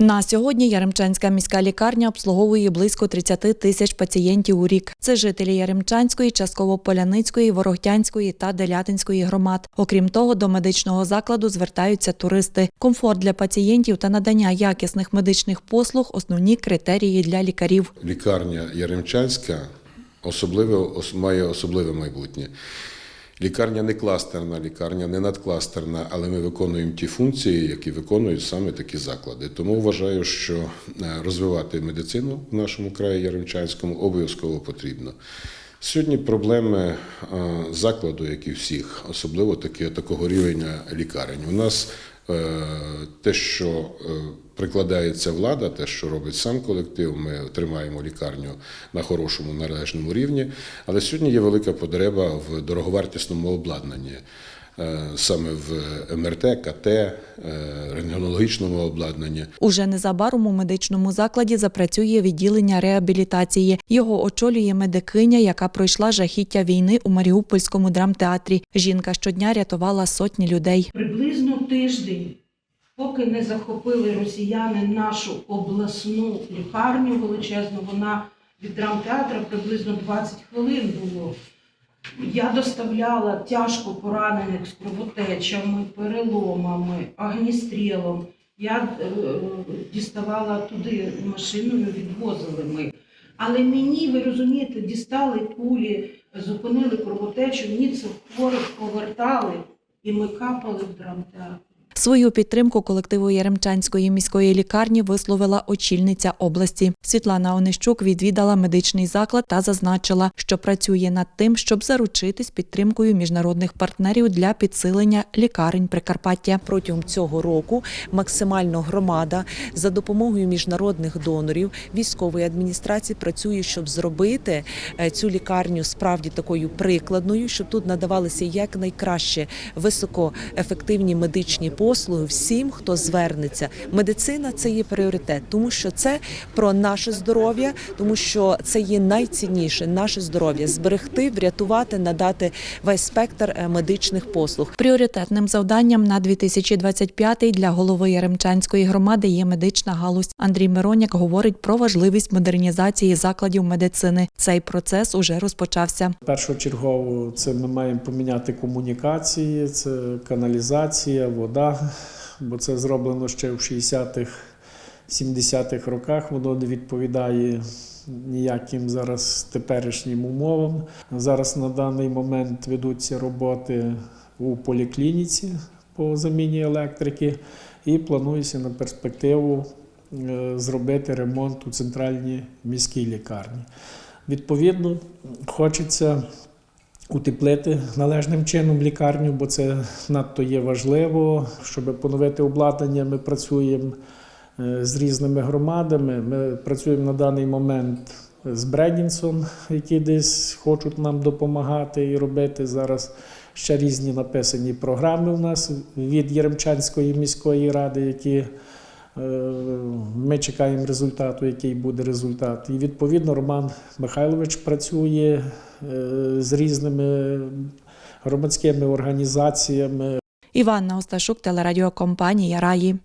На сьогодні Яремчанська міська лікарня обслуговує близько 30 тисяч пацієнтів у рік. Це жителі Яремчанської, частково Поляницької, Ворогтянської та Делятинської громад. Окрім того, до медичного закладу звертаються туристи. Комфорт для пацієнтів та надання якісних медичних послуг основні критерії для лікарів. Лікарня Яремчанська особливе, ос- має особливе майбутнє. Лікарня не кластерна, лікарня не надкластерна, але ми виконуємо ті функції, які виконують саме такі заклади. Тому вважаю, що е, розвивати медицину в нашому краї Яремчанському обов'язково потрібно. Сьогодні проблеми е, закладу, як і всіх, особливо такі, такого рівня лікарень. У нас те, що е, прикладається влада, те, що робить сам колектив, ми тримаємо лікарню на хорошому належному рівні. Але сьогодні є велика потреба в дороговартісному обладнанні. е, Саме в МРТ, КТ, е, рентгенологічному обладнанні. Уже незабаром у медичному закладі запрацює відділення реабілітації. Його очолює медикиня, яка пройшла жахіття війни у Маріупольському драмтеатрі. Жінка щодня рятувала сотні людей. Тиждень, поки не захопили росіяни нашу обласну лікарню величезну, вона від драмтеатра приблизно 20 хвилин було. Я доставляла тяжко поранених з кровотечами, переломами, агністрілом. Я е, діставала туди машиною, відвозили ми. Але мені, ви розумієте, дістали кулі, зупинили кровотечу, мені це хворих повертали, і ми капали в драмтеатр. Свою підтримку колективу Яремчанської міської лікарні висловила очільниця області. Світлана Онищук відвідала медичний заклад та зазначила, що працює над тим, щоб заручитись підтримкою міжнародних партнерів для підсилення лікарень Прикарпаття. протягом цього року максимально громада за допомогою міжнародних донорів військової адміністрації працює, щоб зробити е, цю лікарню справді такою прикладною, щоб тут надавалися якнайкраще високоефективні медичні послуги всім, хто звернеться. Медицина це є пріоритет, тому що це про наше здоров'я, тому що це є найцінніше наше здоров'я зберегти, врятувати, надати весь спектр е, медичних послуг. Пріоритетним завданням на 2025 для голови Яремчанської громади є медична галузь. Андрій Мироняк говорить про важливість модернізації закладів медицини. Цей процес уже розпочався. Першочергово це ми маємо поміняти комунікації, це каналізація, вода, бо це зроблено ще в 60-х, 70-х роках. Воно не відповідає ніяким зараз теперішнім умовам. Зараз на даний момент ведуться роботи у поліклініці по заміні електрики і планується на перспективу е, зробити ремонт у центральній міській лікарні. Відповідно, хочеться утеплити належним чином лікарню, бо це надто є важливо. Щоб поновити обладнання, ми працюємо е, з різними громадами. Ми працюємо на даний момент з Бредінсом, які десь хочуть нам допомагати і робити зараз. Ще різні написані програми у нас від Єремчанської міської ради, які Е, Ми чекаємо результату, який буде результат. І відповідно Роман Михайлович працює е, з різними громадськими організаціями, Іванна Осташук, телерадіокомпанія Раї.